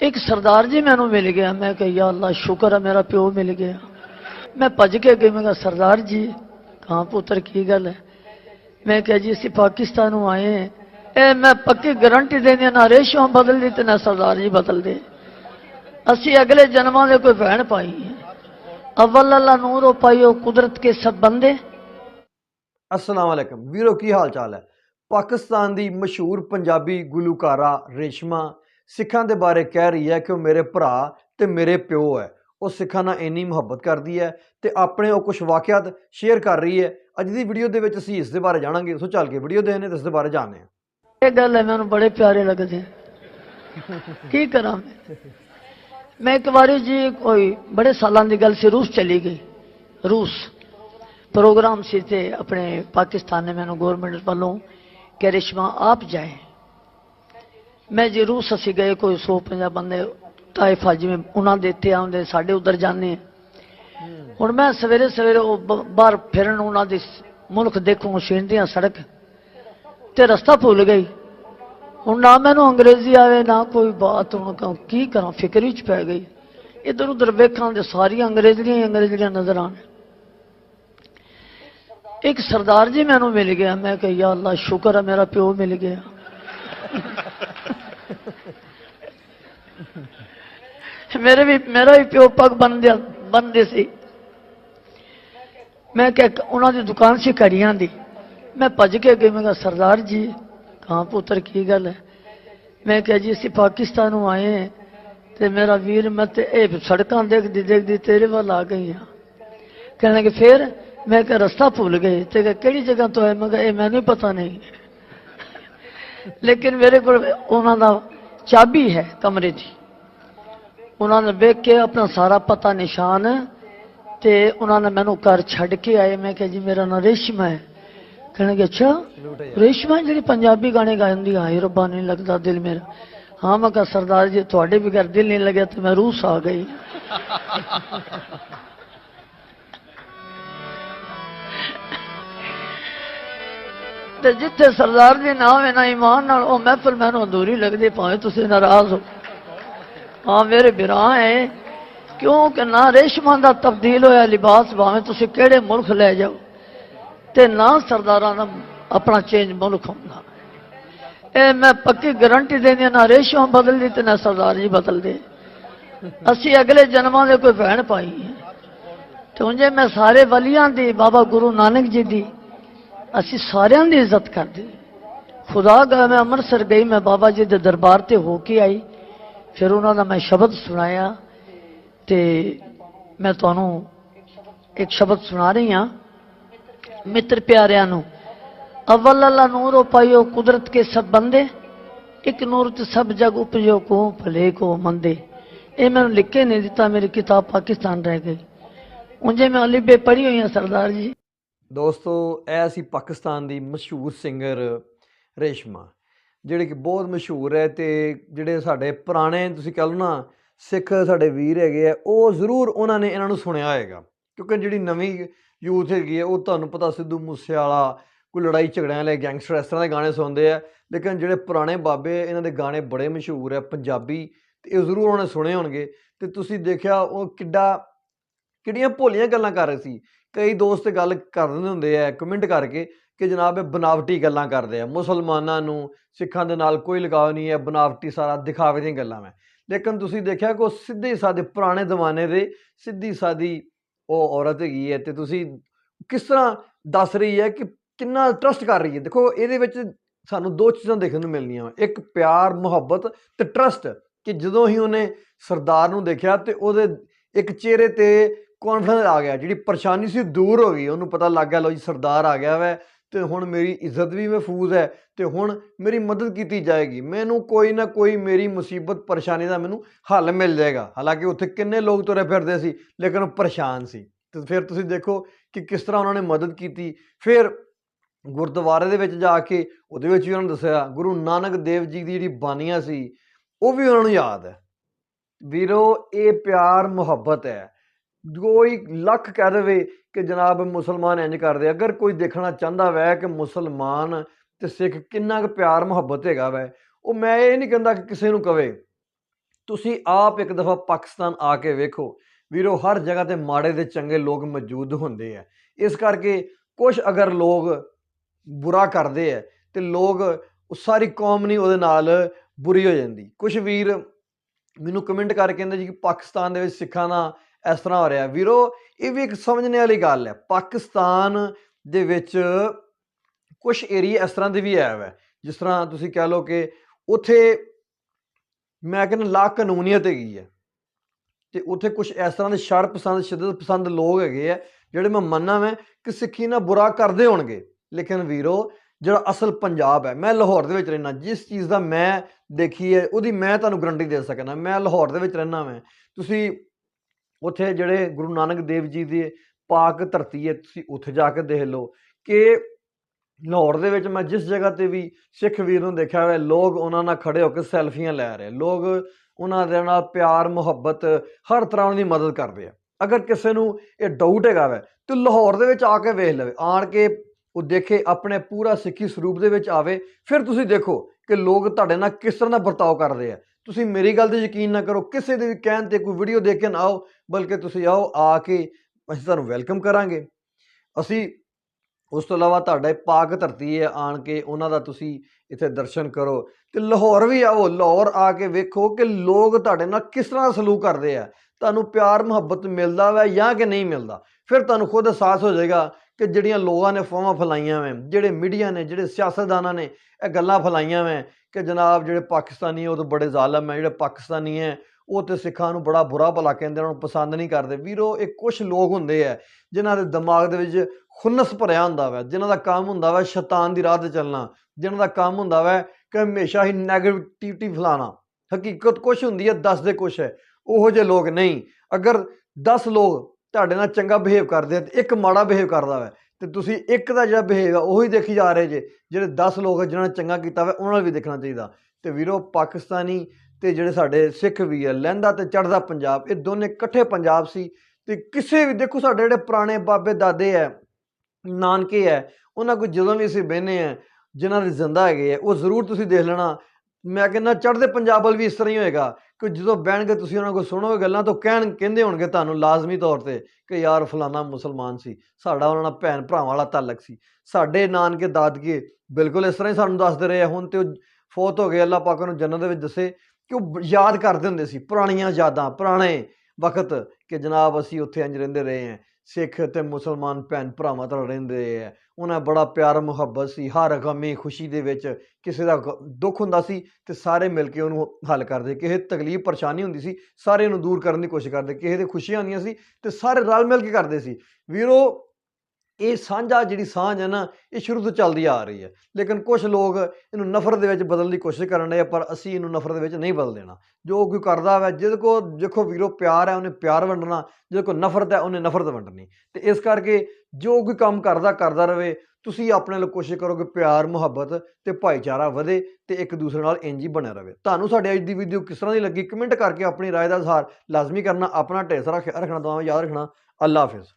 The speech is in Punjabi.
ਇੱਕ ਸਰਦਾਰ ਜੀ ਮੈਨੂੰ ਮਿਲ ਗਿਆ ਮੈਂ ਕਿਹਾ ਯਾ ਅੱਲਾ ਸ਼ੁਕਰ ਹੈ ਮੇਰਾ ਪਿਓ ਮਿਲ ਗਿਆ ਮੈਂ ਭੱਜ ਕੇ ਗਈ ਮੈਂ ਕਿਹਾ ਸਰਦਾਰ ਜੀ ਕਹਾਂ ਪੁੱਤਰ ਕੀ ਗੱਲ ਹੈ ਮੈਂ ਕਿਹਾ ਜੀ ਅਸੀਂ ਪਾਕਿਸਤਾਨੋਂ ਆਏ ਹਾਂ ਇਹ ਮੈਂ ਪੱਕੀ ਗਾਰੰਟੀ ਦੇਣੀ ਹੈ, ਨਾ ਰੇਸ਼ਮ ਬਦਲ ਦੀ ਤੇ ਨਾ ਸਰਦਾਰ ਜੀ ਬਦਲ ਦੇ ਅਸੀਂ ਅਗਲੇ ਜਨਮਾਂ ਦੇ ਕੋਈ ਭੈਣ ਪਾਈ ਹੈ ਅਵਲ ਅੱਲਾ ਨੂਰੋ ਪਾਈਓ ਕੁਦਰਤ ਕੇ ਸਭ ਬੰਦੇ ਅਸਲਾਮ ਵਾਲੇਕਮ ਵੀਰੋ ਕੀ ਹਾਲ ਚਾਲ ਹੈ ਪਾਕਿਸਤਾਨ ਦੀ ਮਸ਼ਹੂਰ ਪੰਜਾਬੀ ਗੁਲੂਕਾਰਾ ਰੇਸ਼ਮਾ ਸਿੱਖਾਂ ਦੇ ਬਾਰੇ ਕਹਿ ਰਹੀ ਹੈ ਕਿ ਉਹ ਮੇਰੇ ਭਰਾ ਤੇ ਮੇਰੇ ਪਿਓ ਹੈ। ਉਹ ਸਿੱਖਾਂ ਨਾਲ ਇੰਨੀ ਮੁਹੱਬਤ ਕਰਦੀ ਹੈ ਤੇ ਆਪਣੇ ਉਹ ਕੁਝ ਵਾਕਿਆਤ ਸ਼ੇਅਰ ਕਰ ਰਹੀ ਹੈ। ਅੱਜ ਦੀ ਵੀਡੀਓ ਦੇ ਵਿੱਚ ਅਸੀਂ ਇਸ ਦੇ ਬਾਰੇ ਜਾਣਾਂਗੇ। ਸੋ ਚੱਲ ਕੇ ਵੀਡੀਓ ਦੇਖਨੇ ਤੇ ਇਸ ਦੇ ਬਾਰੇ ਜਾਣਦੇ ਹਾਂ। ਇਹ ਗੱਲ ਹੈ ਮੈਨੂੰ ਬੜੇ ਪਿਆਰੇ ਲੱਗਦੇ ਕੀ ਕਰਾਂ ਮੈਂ? ਇੱਕ ਵਾਰੀ ਜੀ ਕੋਈ ਬੜੇ ਸਾਲਾਂ ਦੀ ਗੱਲ ਸੀ, ਰੂਸ ਚਲੀ ਗਈ। ਰੂਸ। ਪ੍ਰੋਗਰਾਮ ਸੀ ਤੇ ਆਪਣੇ ਪਾਕਿਸਤਾਨ ਨੇ ਮੈਨੂੰ ਗਵਰਨਮੈਂਟ ਵੱਲੋਂ ਕਿ ਰਿਸ਼ਮਾ ਆਪ ਜਾਏ। ਮੈਂ ਜੀ ਰੂਸ ਅਸੀਂ ਗਏ ਕੋਈ 150 ਬੰਦੇ ਤਾਇਫਾ ਜਿਵੇਂ ਉਹਨਾਂ ਦੇ ਇੱਥੇ ਆਉਂਦੇ ਸਾਡੇ ਉਧਰ ਜਾਂਦੇ। ਹੁਣ ਮੈਂ ਸਵੇਰੇ ਸਵੇਰੇ ਉਹ ਬਾਹਰ ਫਿਰਨ ਉਹਨਾਂ ਦੇ ਮੁਲਕ ਦੇਖੂ ਛਿੰਦੀਆਂ ਸੜਕ ਤੇ ਰਸਤਾ ਭੁੱਲ ਗਈ। ਹੁਣ ਨਾ ਮੈਨੂੰ ਅੰਗਰੇਜ਼ੀ ਆਵੇ ਨਾ ਕੋਈ ਬਾਤ ਹੁਣ ਕ- ਕੀ ਕਰਾਂ ਫਿਕਰ ਵਿੱਚ ਪੈ ਗਈ। ਇਧਰ ਉਧਰ ਵੇਖਾਂ ਤੇ ਸਾਰੀਆਂ ਅੰਗਰੇਜ਼ੀਆਂ ਹੀ ਅੰਗਰੇਜ਼ੀਆਂ ਨਜ਼ਰ ਆਣ। ਇੱਕ ਸਰਦਾਰ ਜੀ ਮੈਨੂੰ ਮਿਲ ਗਿਆ ਮੈਂ ਕਿਹਾ ਯਾ ਅੱਲਾ ਸ਼ੁਕਰ ਹੈ ਮੇਰਾ ਪਿਓ ਮਿਲ ਗਿਆ। ਮੇਰੇ ਵੀ ਮੇਰਾ ਵੀ ਪਿਓ ਪੱਗ ਬੰਨਿਆ ਬੰਨਦੇ ਸੀ। ਮੈਂ ਕਿ ਉਹਨਾਂ ਦੀ ਦੁਕਾਨ ਸੀ ਘੜੀਆਂ ਦੀ। ਮੈਂ ਭੱਜ ਕੇ ਗਈ ਮੈਂ ਕਿਹਾ ਸਰਦਾਰ ਜੀ ਕਹਾਂ ਪੁੱਤਰ ਕੀ ਗੱਲ ਹੈ? ਮੈਂ ਕਿਹਾ ਜੀ ਅਸੀਂ ਪਾਕਿਸਤਾਨੋਂ ਆਏ ਹਾਂ ਤੇ ਮੇਰਾ ਵੀਰ ਮੈਂ ਤੇ ਇਹ ਸੜਕਾਂ ਦੇਖਦੀ ਦੇਖਦੀ ਤੇਰੇ ਵੱਲ ਆ ਗਈ ਹਾਂ। ਕਹਿਣ ਲੱਗੇ ਫੇਰ? ਮੈਂ ਕਿਹਾ ਰਸਤਾ ਭੁੱਲ ਗਏ। ਤੇ ਕਿਹਾ, ਕਿਹੜੀ ਜਗ੍ਹਾ ਤੋਂ ਹੈ ਮੈਂ ਕਿਹਾ ਇਹ ਮੈਨੂੰ ਪਤਾ ਨਹੀਂ। ਲੇਕਿਨ ਮੇਰੇ ਕੋਲ ਉਹਨਾਂ ਦਾ ਚਾਬੀ ਹੈ ਕਮਰੇ ਦੀ ਉਹਨਾਂ ਨੇ ਵੇਖ ਕੇ ਆਪਣਾ ਸਾਰਾ ਪਤਾ ਨਿਸ਼ਾਨ ਤੇ ਉਹਨਾਂ ਨੇ ਮੈਨੂੰ ਘਰ ਛੱਡ ਕੇ ਆਏ ਮੈਂ ਕਿਹਾ ਜੀ ਮੇਰਾ ਨਾਂ ਰੇਸ਼ਮਾ ਹੈ ਕਹਿਣਗੇ ਅੱਛਾ ਰੇਸ਼ਮਾ ਜਿਹੜੀ ਪੰਜਾਬੀ ਗਾਣੇ ਗਾਉਂਦੀ ਹਾਏ ਰੱਬਾ ਨਹੀਂ ਲੱਗਦਾ ਦਿਲ ਮੇਰਾ ਹਾਂ ਮੈਂ ਕਿਹਾ ਸਰਦਾਰ ਜੀ ਤੁਹਾਡੇ ਵੀ ਘਰ ਦਿਲ ਨਹੀਂ ਲੱਗਿਆ ਤੇ ਮੈਂ ਰੂਸ ਆ ਗਈ ਤੇ ਜਿੱਥੇ ਸਰਦਾਰ ਜੀ ਨਾ ਹੋਵੇ ਨਾ ਇਮਾਨ ਨਾਲ ਉਹ ਮਹਿਫਲ ਮੈਨੂੰ ਅਧੂਰੀ ਲੱਗਦੀ ਭਾਵੇਂ ਤੁਸੀਂ ਨਾਰਾਜ਼ ਹੋ। ਹਾਂ ਮੇਰੇ ਬਿਰਾਂ ਹੈ ਕਿਉਂਕਿ ਨਾ ਰੇਸ਼ਮਾਂ ਦਾ ਤਬਦੀਲ ਹੋਇਆ ਲਿਬਾਸ ਭਾਵੇਂ ਤੁਸੀਂ ਕਿਹੜੇ ਮੁਲਕ ਲੈ ਜਾਓ ਤੇ ਨਾ ਸਰਦਾਰਾਂ ਦਾ ਆਪਣਾ ਚੇਂਜ ਮੁਲਕ ਹੁੰਦਾ। ਇਹ ਮੈਂ ਪੱਕੀ ਗਾਰੰਟੀ ਦਿੰਦੀ ਹਾਂ, ਨਾ ਰੇਸ਼ਮ ਬਦਲਦੀ ਤੇ ਨਾ ਸਰਦਾਰ ਜੀ ਬਦਲਦੇ। ਅਸੀਂ ਅਗਲੇ ਜਨਮਾਂ ਦੇ ਕੋਈ ਭੈਣ ਪਾਈ ਹੈ। ਤੇ ਉਂਝੇ ਮੈਂ ਸਾਰੇ ਵਲੀਆਂ ਦੀ ਬਾਬਾ ਗੁਰੂ ਨਾਨਕ ਜੀ ਦੀ ਅਸੀਂ ਸਾਰਿਆਂ ਦੀ ਇੱਜ਼ਤ ਕਰਦੇ ਖੁਦਾ ਦਾ ਮੈਂ ਅੰਮ੍ਰਿਤਸਰ ਗਈ, ਮੈਂ ਬਾਬਾ ਜੀ ਦੇ ਦਰਬਾਰ ਤੇ ਹੋ ਕੇ ਆਈ। ਫਿਰ ਉਹਨਾਂ ਦਾ ਮੈਂ ਸ਼ਬਦ ਸੁਣਾਇਆ ਤੇ ਮੈਂ ਤੁਹਾਨੂੰ ਇੱਕ ਸ਼ਬਦ ਸੁਣਾ ਰਹੀ ਹਾਂ। ਮਿੱਤਰ ਪਿਆਰਿਆਂ ਨੂੰ, ਅਵਲ ਅੱਲਾ ਨੂਰੋ ਪਾਈਓ ਕੁਦਰਤ ਕੇ ਸਭ ਬੰਦੇ, ਇੱਕ ਨੂਰ ਤੇ ਸਭ ਜਗ ਉਪਜੋ ਕੋ ਭਲੇ ਕੋ ਮੰਦੇ। ਇਹ ਮੈਨੂੰ ਲਿਖ ਕੇ ਨਹੀਂ ਦਿੱਤਾ, ਮੇਰੀ ਕਿਤਾਬ ਪਾਕਿਸਤਾਨ ਰਹਿ ਗਈ। ਉਂਝੇ ਮੈਂ ਅਲੀਬੇ ਪੜ੍ਹੀ ਹੋਈ ਹਾਂ ਸਰਦਾਰ ਜੀ। ਦੋਸਤੋ, ਇਹ ਸੀ ਪਾਕਿਸਤਾਨ ਦੀ ਮਸ਼ਹੂਰ ਸਿੰਗਰ ਰੇਸ਼ਮਾ, ਜਿਹੜੇ ਕਿ ਬਹੁਤ ਮਸ਼ਹੂਰ ਹੈ ਤੇ ਜਿਹੜੇ ਸਾਡੇ ਪੁਰਾਣੇ ਤੁਸੀਂ ਕਹ ਲਓ ਨਾ ਸਿੱਖ ਸਾਡੇ ਵੀਰ ਹੈਗੇ ਆ, ਉਹ ਜ਼ਰੂਰ ਉਹਨਾਂ ਨੇ ਇਹਨਾਂ ਨੂੰ ਸੁਣਿਆ ਹੋਏਗਾ। ਕਿਉਂਕਿ ਜਿਹੜੀ ਨਵੀਂ ਯੂਥ ਹੈਗੀ ਹੈ ਉਹ ਤੁਹਾਨੂੰ ਪਤਾ ਸਿੱਧੂ ਮੂਸੇਵਾਲਾ ਕੋਈ ਲੜਾਈ ਝਗੜਿਆਂ ਵਾਲੇ ਗੈਂਗਸਟਰ ਇਸ ਤਰ੍ਹਾਂ ਦੇ ਗਾਣੇ ਸੁਣਦੇ ਆ, ਲੇਕਿਨ ਜਿਹੜੇ ਪੁਰਾਣੇ ਬਾਬੇ ਇਹਨਾਂ ਦੇ ਗਾਣੇ ਬੜੇ ਮਸ਼ਹੂਰ ਹੈ ਪੰਜਾਬੀ, ਤੇ ਇਹ ਜ਼ਰੂਰ ਉਹਨਾਂ ਨੇ ਸੁਣੇ ਹੋਣਗੇ। ਤੇ ਤੁਸੀਂ ਦੇਖਿਆ ਉਹ ਕਿੱਡਾ, ਕਿਹੜੀਆਂ ਭੋਲੀਆਂ ਗੱਲਾਂ ਕਰ ਰਹੇ ਸੀ? ਕਈ ਦੋਸਤ ਗੱਲ ਕਰ ਦਿੰਦੇ ਹੁੰਦੇ ਆ ਕਮੈਂਟ ਕਰਕੇ ਕਿ ਜਨਾਬ ਇਹ ਬਨਾਵਟੀ ਗੱਲਾਂ ਕਰਦੇ ਆ, ਮੁਸਲਮਾਨਾਂ ਨੂੰ, ਸਿੱਖਾਂ ਦੇ ਨਾਲ ਕੋਈ ਲਗਾਵ ਨਹੀਂ ਹੈ, ਬਨਾਵਟੀ ਸਾਰਾ ਦਿਖਾਵੇ ਦੀਆਂ ਗੱਲਾਂ ਮੈਂ ਲੇਕਿਨ ਤੁਸੀਂ ਦੇਖਿਆ ਕਿ ਉਹ ਸਿੱਧੇ ਸਾਦੇ ਪੁਰਾਣੇ ਜ਼ਮਾਨੇ ਦੇ ਸਿੱਧੀ ਸਾਦੀ ਉਹ ਔਰਤ ਹੈਗੀ ਹੈ ਤੇ ਤੁਸੀਂ ਕਿਸ ਤਰ੍ਹਾਂ ਦੱਸ ਰਹੀ ਹੈ ਕਿ ਕਿੰਨਾ ਟਰਸਟ ਕਰ ਰਹੀ ਹੈ? ਦੇਖੋ, ਇਹਦੇ ਵਿੱਚ ਸਾਨੂੰ ਦੋ ਚੀਜ਼ਾਂ ਦੇਖਣ ਨੂੰ ਮਿਲਣੀਆਂ ਵਾ। ਇੱਕ ਪਿਆਰ, ਮੁਹੱਬਤ ਤੇ ਟਰਸਟ ਕਿ ਜਦੋਂ ਹੀ ਉਹਨੇ ਸਰਦਾਰ ਨੂੰ ਦੇਖਿਆ ਤੇ ਉਹਦੇ ਇੱਕ ਚਿਹਰੇ ਤੇ ਕੌਨਫੀਡੈਂਸ ਆ ਗਿਆ, ਜਿਹੜੀ ਪਰੇਸ਼ਾਨੀ ਸੀ ਦੂਰ ਹੋ ਗਈ, ਉਹਨੂੰ ਪਤਾ ਲੱਗ ਗਿਆ ਲੋ ਜੀ ਸਰਦਾਰ ਆ ਗਿਆ ਵੈ, ਤੇ ਹੁਣ ਮੇਰੀ ਇੱਜ਼ਤ ਵੀ ਮਹਿਫੂਜ਼ ਹੈ, ਤੇ ਹੁਣ ਮੇਰੀ ਮਦਦ ਕੀਤੀ ਜਾਏਗੀ। ਮੈਨੂੰ ਕੋਈ ਨਾ ਕੋਈ ਮੇਰੀ ਮੁਸੀਬਤ, ਪਰੇਸ਼ਾਨੀ ਦਾ ਮੈਨੂੰ ਹੱਲ ਮਿਲ ਜਾਏਗਾ। ਹਾਲਾਂਕਿ ਉੱਥੇ ਕਿੰਨੇ ਲੋਕ ਤੁਰੇ ਫਿਰਦੇ ਸੀ, ਲੇਕਿਨ ਉਹ ਪਰੇਸ਼ਾਨ ਸੀ। ਤੇ ਫਿਰ ਤੁਸੀਂ ਦੇਖੋ ਕਿ ਕਿਸ ਤਰ੍ਹਾਂ ਉਹਨਾਂ ਨੇ ਮਦਦ ਕੀਤੀ। ਫਿਰ ਗੁਰਦੁਆਰੇ ਦੇ ਵਿੱਚ ਜਾ ਕੇ ਉਹਦੇ ਵਿੱਚ ਵੀ ਉਹਨਾਂ ਨੇ ਦੱਸਿਆ, ਗੁਰੂ ਨਾਨਕ ਦੇਵ ਜੀ ਦੀ ਜਿਹੜੀ ਬਾਣੀਆਂ ਸੀ, ਉਹ ਵੀ ਉਹਨਾਂ ਨੂੰ ਯਾਦ ਹੈ। ਵੀਰੋ, ਇਹ ਪਿਆਰ ਮੁਹੱਬਤ ਹੈ। ਕੋਈ ਲੱਖ ਕਹਿ ਦੇਵੇ ਕਿ ਜਨਾਬ ਮੁਸਲਮਾਨ ਇੰਜ ਕਰਦੇ ਅਗਰ ਕੋਈ ਦੇਖਣਾ ਚਾਹੁੰਦਾ ਵੈ ਕਿ ਮੁਸਲਮਾਨ ਤੇ ਸਿੱਖ ਕਿੰਨਾ ਕੁ ਪਿਆਰ, ਮੁਹੱਬਤ ਹੈਗਾ ਵੈ, ਉਹ ਮੈਂ ਇਹ ਨਹੀਂ ਕਹਿੰਦਾ ਕਿ ਕਿਸੇ ਨੂੰ ਕਵੇ। ਤੁਸੀਂ ਆਪ ਇੱਕ ਦਫਾ ਪਾਕਿਸਤਾਨ ਆ ਕੇ ਵੇਖੋ। ਵੀਰੋ, ਹਰ ਜਗ੍ਹਾ ਤੇ ਮਾੜੇ ਦੇ ਚੰਗੇ ਲੋਕ ਮੌਜੂਦ ਹੁੰਦੇ ਆ। ਇਸ ਕਰਕੇ ਕੁਝ ਅਗਰ ਲੋਕ ਬੁਰਾ ਕਰਦੇ ਆ ਤੇ ਲੋਕ ਉਹ ਸਾਰੀ ਕੌਮ ਨਹੀਂ ਉਹਦੇ ਨਾਲ ਬੁਰੀ ਹੋ ਜਾਂਦੀ। ਕੁਝ ਵੀਰ ਮੈਨੂੰ ਕਮੈਂਟ ਕਰਕੇ ਕਹਿੰਦੇ ਜੀ ਕਿ ਪਾਕਿਸਤਾਨ ਦੇ ਵਿੱਚ ਸਿੱਖਾਂ ਦਾ ਇਸ ਤਰ੍ਹਾਂ ਹੋ ਰਿਹਾ। ਵੀਰੋ, ਇਹ ਵੀ ਇੱਕ ਸਮਝਣੇ ਵਾਲੀ ਗੱਲ ਹੈ। ਪਾਕਿਸਤਾਨ ਦੇ ਵਿੱਚ ਕੁਝ ਏਰੀਆ ਇਸ ਤਰ੍ਹਾਂ ਦੇ ਵੀ ਹੈ ਵੈ। ਜਿਸ ਤਰ੍ਹਾਂ ਤੁਸੀਂ ਕਹਿ ਲਓ ਕਿ ਉਥੇ ਮੈਂ ਕਹਿੰਦਾ ਲਾ ਕਾਨੂੰਨੀਅਤ ਹੈਗੀ ਹੈ। ਤੇ ਉਥੇ ਕੁਝ ਇਸ ਤਰ੍ਹਾਂ ਦੇ ਸ਼ਰ ਪਸੰਦ, ਸ਼ਿੱਦਤ ਪਸੰਦ ਲੋਕ ਹੈਗੇ ਆ, ਜਿਹੜੇ ਮੈਂ ਮੰਨਣਾ ਮੈਂ ਕਿ ਸਿੱਖੀ ਨਾਲ ਬੁਰਾ ਕਰਦੇ ਹੋਣਗੇ। ਲੇਕਿਨ ਵੀਰੋ, ਜਿਹੜਾ ਅਸਲ ਪੰਜਾਬ ਹੈ, ਮੈਂ ਲਾਹੌਰ ਦੇ ਵਿੱਚ ਰਹਿਣਾ ਜਿਸ ਚੀਜ਼ ਦਾ ਮੈਂ ਦੇਖੀ ਹੈ, ਉਹਦੀ ਮੈਂ ਤੁਹਾਨੂੰ ਗਰੰਟੀ ਦੇ ਸਕਦਾ। ਮੈਂ ਲਾਹੌਰ ਦੇ ਵਿੱਚ ਰਹਿਣਾ ਮੈਂ ਤੁਸੀਂ ਉੱਥੇ ਜਿਹੜੇ ਗੁਰੂ ਨਾਨਕ ਦੇਵ ਜੀ ਦੇ ਪਾਕ ਧਰਤੀ ਹੈ, ਤੁਸੀਂ ਉੱਥੇ ਜਾ ਕੇ ਦੇਖ ਲਓ ਕਿ ਲਾਹੌਰ ਦੇ ਵਿੱਚ ਮੈਂ ਜਿਸ ਜਗ੍ਹਾ ਤੇ ਵੀ ਸਿੱਖ ਵੀਰ ਨੂੰ ਦੇਖਿਆ ਹੋਇਆ, ਲੋਕ ਉਹਨਾਂ ਨਾਲ ਖੜੇ ਹੋ ਕੇ ਸੈਲਫੀਆਂ ਲੈ ਰਹੇ, ਲੋਕ ਉਹਨਾਂ ਦੇ ਨਾਲ ਪਿਆਰ, ਮੁਹੱਬਤ ਹਰ ਤਰ੍ਹਾਂ ਦੀ ਮਦਦ ਕਰਦੇ ਆ। ਅਗਰ ਕਿਸੇ ਨੂੰ ਇਹ ਡਾਊਟ ਹੈਗਾ ਵੈ, ਤੇ ਲਾਹੌਰ ਦੇ ਵਿੱਚ ਆ ਕੇ ਵੇਖ ਲਵੇ, ਆਣ ਕੇ ਉਹ ਦੇਖੇ, ਆਪਣੇ ਪੂਰਾ ਸਿੱਖੀ ਸਰੂਪ ਦੇ ਵਿੱਚ ਆਵੇ, ਫਿਰ ਤੁਸੀਂ ਦੇਖੋ ਕਿ ਲੋਕ ਤੁਹਾਡੇ ਨਾਲ ਕਿਸ ਤਰ੍ਹਾਂ ਦਾ ਵਰਤਾਓ ਕਰਦੇ ਆ। ਤੁਸੀਂ ਮੇਰੀ ਗੱਲ ਤੇ ਯਕੀਨ ਨਾ ਕਰੋ, ਕਿਸੇ ਦੇ ਵੀ ਕਹਿਣ ਤੇ ਕੋਈ ਵੀਡੀਓ ਦੇਖ ਕੇ ਨਾ ਆਓ ਬਲਕਿ ਤੁਸੀਂ ਆਓ, ਆ ਕੇ ਅਸੀਂ ਤੁਹਾਨੂੰ ਵੈਲਕਮ ਕਰਾਂਗੇ। ਅਸੀਂ ਉਸ ਤੋਂ ਇਲਾਵਾ ਤੁਹਾਡਾ ਇਹ ਪਾਕ ਧਰਤੀ ਹੈ ਆਣ ਕੇ ਉਹਨਾਂ ਦਾ ਤੁਸੀਂ ਇੱਥੇ ਦਰਸ਼ਨ ਕਰੋ ਤੇ ਲਾਹੌਰ ਵੀ ਆਓ। ਲਾਹੌਰ ਆ ਕੇ ਵੇਖੋ ਕਿ ਲੋਕ ਤੁਹਾਡੇ ਨਾਲ ਕਿਸ ਤਰ੍ਹਾਂ ਸਲੂਕ ਕਰਦੇ ਆ। ਤੁਹਾਨੂੰ ਪਿਆਰ, ਮੁਹੱਬਤ ਮਿਲਦਾ ਵੈ ਜਾਂ ਕਿ ਨਹੀਂ ਮਿਲਦਾ? ਫਿਰ ਤੁਹਾਨੂੰ ਖੁਦ ਅਹਿਸਾਸ ਹੋ ਜਾਏਗਾ ਕਿ ਜਿਹੜੀਆਂ ਲੋਕਾਂ ਨੇ ਫੋਮਾਂ ਫਲਾਈਆਂ ਵੈ, ਜਿਹੜੇ ਮੀਡੀਆ ਨੇ, ਜਿਹੜੇ ਸਿਆਸਤਦਾਨਾਂ ਨੇ ਇਹ ਗੱਲਾਂ ਫਲਾਈਆਂ ਵੈ ਕਿ ਜਨਾਬ ਜਿਹੜੇ ਪਾਕਿਸਤਾਨੀ ਉਹ ਤਾਂ ਬੜੇ ਜ਼ਾਲਮ ਹੈ ਜਿਹੜੇ ਪਾਕਿਸਤਾਨੀ ਹੈ ਉਹ ਤੇ ਸਿੱਖਾਂ ਨੂੰ ਬੜਾ ਬੁਰਾ ਭਲਾ ਕਹਿੰਦੇ ਉਹਨਾਂ ਨੂੰ ਪਸੰਦ ਨਹੀਂ ਕਰਦੇ। ਵੀਰੋ, ਇਹ ਕੁਝ ਲੋਕ ਹੁੰਦੇ ਆ, ਜਿਨ੍ਹਾਂ ਦੇ ਦਿਮਾਗ ਦੇ ਵਿੱਚ ਖੁੰਨਸ ਭਰਿਆ ਹੁੰਦਾ ਵਾ, ਜਿਨ੍ਹਾਂ ਦਾ ਕੰਮ ਹੁੰਦਾ ਵਾ ਸ਼ੈਤਾਨ ਦੀ ਰਾਹ ਤੇ ਚੱਲਣਾ, ਜਿਨ੍ਹਾਂ ਦਾ ਕੰਮ ਹੁੰਦਾ ਵਾ ਕਿ ਹਮੇਸ਼ਾ ਹੀ ਨੈਗੇਟਿਵਿਟੀ ਫਲਾਣਾ ਹਕੀਕਤ ਕੁਝ ਹੁੰਦੀ ਹੈ ਦੱਸ ਦੇ ਕੁਝ ਹੈ ਉਹੋ ਜਿਹੇ ਲੋਕ ਨਹੀਂ। ਅਗਰ 10 ਲੋਕ ਤੁਹਾਡੇ ਨਾਲ ਚੰਗਾ ਬਿਹੇਵ ਕਰਦੇ ਆ, ਤੇ ਇੱਕ ਮਾੜਾ ਬਿਹੇਵ ਕਰਦਾ ਵਾ, ਤੇ ਤੁਸੀਂ ਇੱਕ ਦਾ ਜਿਹੜਾ ਬਿਹੇਵ ਆ, ਉਹੀ ਦੇਖੀ ਜਾ ਰਹੇ ਜੇ। ਜਿਹੜੇ 10 ਲੋਕ ਆ, ਜਿਨ੍ਹਾਂ ਨੇ ਚੰਗਾ ਕੀਤਾ ਵਾ, ਉਹਨਾਂ ਨੂੰ ਵੀ ਦੇਖਣਾ ਚਾਹੀਦਾ। ਤੇ ਵੀਰੋ, ਪਾਕਿਸਤਾਨੀ ਤੇ ਜਿਹੜੇ ਸਾਡੇ ਸਿੱਖ ਵੀ ਆ, ਲਹਿੰਦਾ ਤੇ ਚੜਦਾ ਪੰਜਾਬ, ਇਹ ਦੋਨੇ ਇਕੱਠੇ ਪੰਜਾਬ ਸੀ ਤੇ ਕਿਸੇ ਵੀ ਦੇਖੋ ਸਾਡੇ ਜਿਹੜੇ ਪੁਰਾਣੇ ਬਾਬੇ ਦਾਦੇ ਆ ਨਾਨਕੇ ਹੈ ਉਹਨਾਂ ਕੋਲ ਜਦੋਂ ਵੀ ਅਸੀਂ ਬਹਿਨੇ ਆ ਜਿਨ੍ਹਾਂ ਦੇ ਜ਼ਿੰਦਾ ਹੈਗੇ ਆ ਉਹ ਜ਼ਰੂਰ ਤੁਸੀਂ ਦੇਖ ਲੈਣਾ ਮੈਂ ਕਹਿੰਦਾ ਚੜ੍ਹਦੇ ਪੰਜਾਬ ਵੱਲ ਵੀ ਇਸ ਤਰ੍ਹਾਂ ਹੀ ਹੋਏਗਾ ਕਿ ਜਦੋਂ ਬਹਿਣਗੇ ਤੁਸੀਂ ਉਹਨਾਂ ਕੋਲ ਸੁਣੋਗੇ ਗੱਲਾਂ ਤਾਂ ਕਹਿਣ, ਕਹਿੰਦੇ ਹੋਣਗੇ ਤੁਹਾਨੂੰ ਲਾਜ਼ਮੀ ਤੌਰ ਤੇ ਕਿ ਯਾਰ ਫਲਾਣਾ ਮੁਸਲਮਾਨ ਸੀ, ਸਾਡਾ ਉਹਨਾਂ ਨਾਲ ਭੈਣ ਭਰਾਵਾਂ ਵਾਲਾ ਤਾਲਕ ਸੀ ਸਾਡੇ ਨਾਨਕੇ ਦਾਦਕੇ ਬਿਲਕੁਲ ਇਸ ਤਰ੍ਹਾਂ ਹੀ ਸਾਨੂੰ ਦੱਸਦੇ ਰਹੇ ਆ। ਹੁਣ ਤੇ ਉਹ ਫੌਤ ਹੋ ਗਏ, ਅੱਲਾਹ ਪਾਕ ਨੂੰ ਜੰਨਤ ਦੇ ਵਿੱਚ ਦੱਸੇ ਕਿ ਉਹ ਯਾਦ ਕਰਦੇ ਹੁੰਦੇ ਸੀ, ਪੁਰਾਣੀਆਂ ਯਾਦਾਂ, ਪੁਰਾਣੇ ਵਕਤ ਕਿ ਜਨਾਬ ਅਸੀਂ ਉੱਥੇ ਇੰਜ ਰਹਿੰਦੇ ਰਹੇ ਹਾਂ, ਸਿੱਖ ਤੇ ਮੁਸਲਮਾਨ ਭੈਣ ਭਰਾਵਾਂ ਤਰ੍ਹਾਂ ਰਹਿੰਦੇ ਆ ਉਹਨਾਂ ਬੜਾ ਪਿਆਰ, ਮੁਹੱਬਤ ਸੀ, ਹਰ ਗਮੀ ਖੁਸ਼ੀ ਦੇ ਵਿੱਚ ਕਿਸੇ ਦਾ ਗ- ਦੁੱਖ ਹੁੰਦਾ ਸੀ ਤੇ ਸਾਰੇ ਮਿਲ ਕੇ ਉਹਨੂੰ ਹੱਲ ਕਰਦੇ। ਕਿਸੇ ਤਕਲੀਫ, ਪਰੇਸ਼ਾਨੀ ਹੁੰਦੀ ਸੀ ਸਾਰੇ ਨੂੰ ਦੂਰ ਕਰਨ ਦੀ ਕੋਸ਼ਿਸ਼ ਕਰਦੇ। ਕਿਸੇ ਦੇ ਖੁਸ਼ੀਆਂ ਹੁੰਦੀਆਂ ਸੀ ਤੇ ਸਾਰੇ ਰਲ ਮਿਲ ਕੇ ਕਰਦੇ ਸੀ। ਵੀਰੋ ਇਹ ਸਾਂਝਾ ਜਿਹੜੀ ਸਾਂਝ ਹੈ ਨਾ ਇਹ ਸ਼ੁਰੂ ਤੋਂ ਚੱਲਦੀ ਆ ਰਹੀ ਹੈ ਲੇਕਿਨ ਕੁਝ ਲੋਕ ਇਹਨੂੰ ਨਫ਼ਰਤ ਦੇ ਵਿੱਚ ਬਦਲਣ ਦੀ ਕੋਸ਼ਿਸ਼ ਕਰਨ ਰਹੇ ਪਰ ਅਸੀਂ ਇਹਨੂੰ ਨਫ਼ਰਤ ਦੇ ਵਿੱਚ ਨਹੀਂ ਬਦਲ ਦੇਣਾ ਜੋ ਕੋਈ ਕਰਦਾ ਹੈ ਜਿਹਦੇ ਕੋ ਦੇਖੋ ਵੀਰੋ ਪਿਆਰ ਹੈ ਉਹਨੇ ਪਿਆਰ ਵੰਡਣਾ ਜਿਹਦੇ ਕੋ ਨਫ਼ਰਤ ਹੈ ਉਹਨੇ ਨਫ਼ਰਤ ਵੰਡਣੀ ਤੇ ਇਸ ਕਰਕੇ ਜੋ ਕੋਈ ਕੰਮ ਕਰਦਾ ਕਰਦਾ ਰਵੇ ਤੁਸੀਂ ਆਪਣੇ ਲਈ ਕੋਸ਼ਿਸ਼ ਕਰੋ ਕਿ ਪਿਆਰ ਮੁਹੱਬਤ ਤੇ ਭਾਈਚਾਰਾ ਵਧੇ ਤੇ ਇੱਕ ਦੂਸਰੇ ਨਾਲ ਇੰਜ ਹੀ ਬਣਿਆ ਰਵੇ ਤੁਹਾਨੂੰ ਸਾਡੇ ਅੱਜ ਦੀ ਵੀਡੀਓ ਕਿਸ ਤਰ੍ਹਾਂ ਦੀ ਲੱਗੀ ਕਮੈਂਟ ਕਰਕੇ ਆਪਣੀ رائے ਦਾ ਇਜ਼ਹਾਰ ਲਾਜ਼ਮੀ ਕਰਨਾ ਆਪਣਾ ਢੇਰ ਸਾਰਾ ਖਿਆਲ ਰੱਖਣਾ ਦੁਆਵਾਂ ਯਾਦ ਰੱਖਣਾ ਅੱਲਾ ਹਾਫਿਜ਼